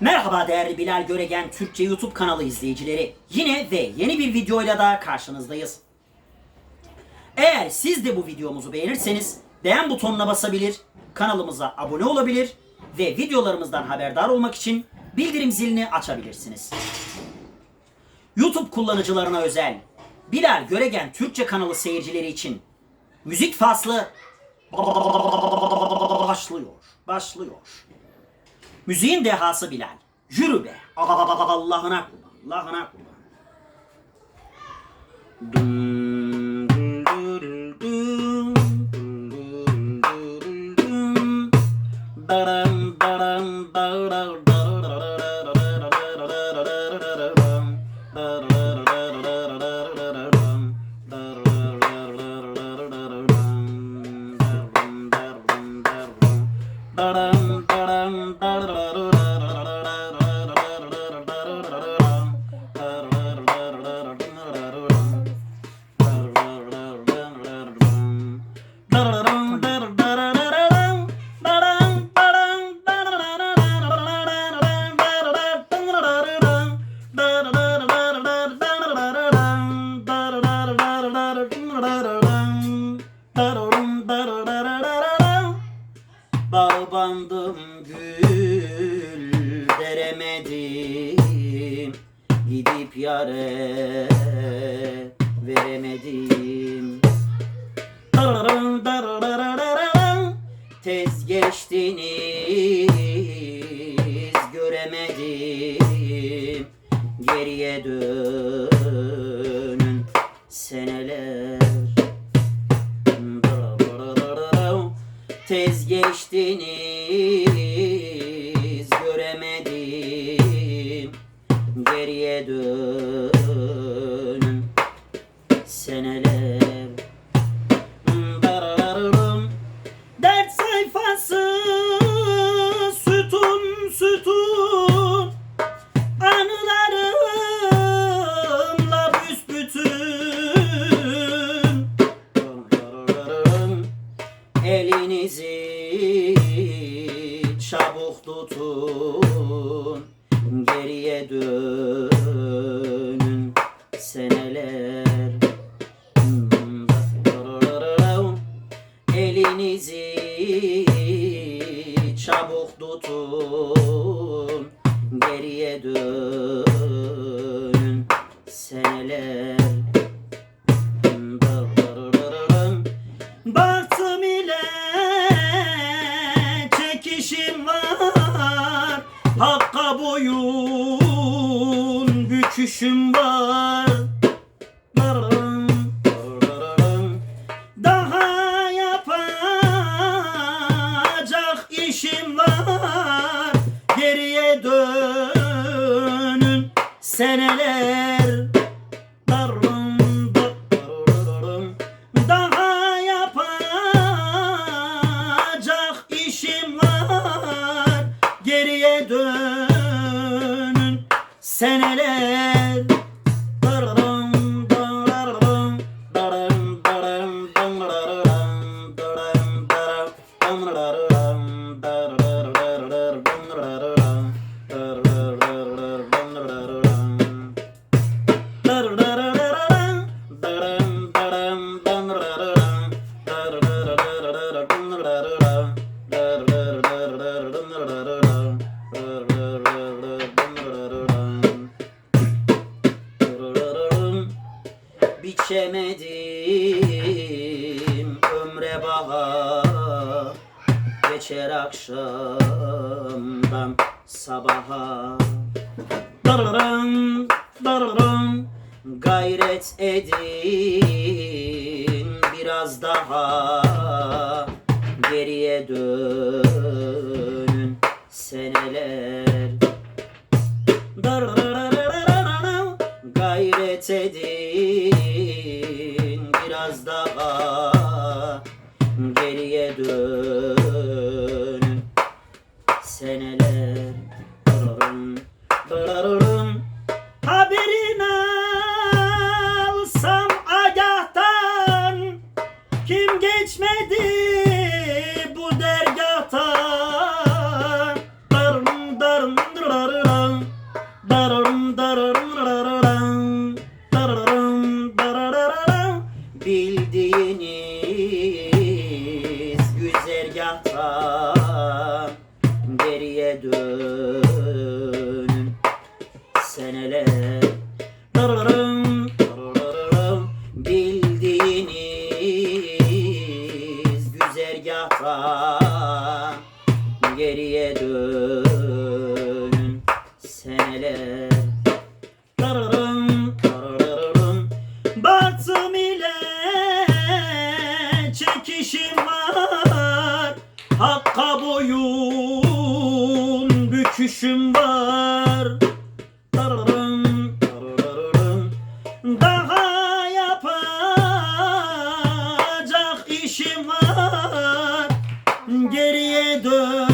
Merhaba değerli Bilal Göregen Türkçe YouTube kanalı izleyicileri. Yine ve yeni bir videoyla da karşınızdayız. Eğer siz de bu videomuzu beğenirseniz beğen butonuna basabilir, kanalımıza abone olabilir ve videolarımızdan haberdar olmak için bildirim zilini açabilirsiniz. YouTube kullanıcılarına özel Bilal Göregen Türkçe kanalı seyircileri için müzik faslı başlıyor. Başlıyor. Müziğin dehası Bilal. Yürü be. Allah'ına kurban. Allah'ına kurban. da da da veremedim. Tez geçtiniz göremedim. Geriye dönün seneler. Tez geçtiniz çabuk tutun Geriye dönün seneler. Elinizi çabuk tutun Geriye dönün boyun büküşüm var. Daha yapacak işim var Geriye dönün seneler baha Geçer akşamdan sabaha. Dararım, dararım Gayret edin biraz daha. Geriye dönün seneler. Darararararararım. Gayret edin taraftan geriye dönün seneler. Rırırım, rırırım, bildiğiniz geriye dönün seneler. Rırırım, büküşüm var. Dararım, dararım, Daha yapacak işim var. Geriye dönün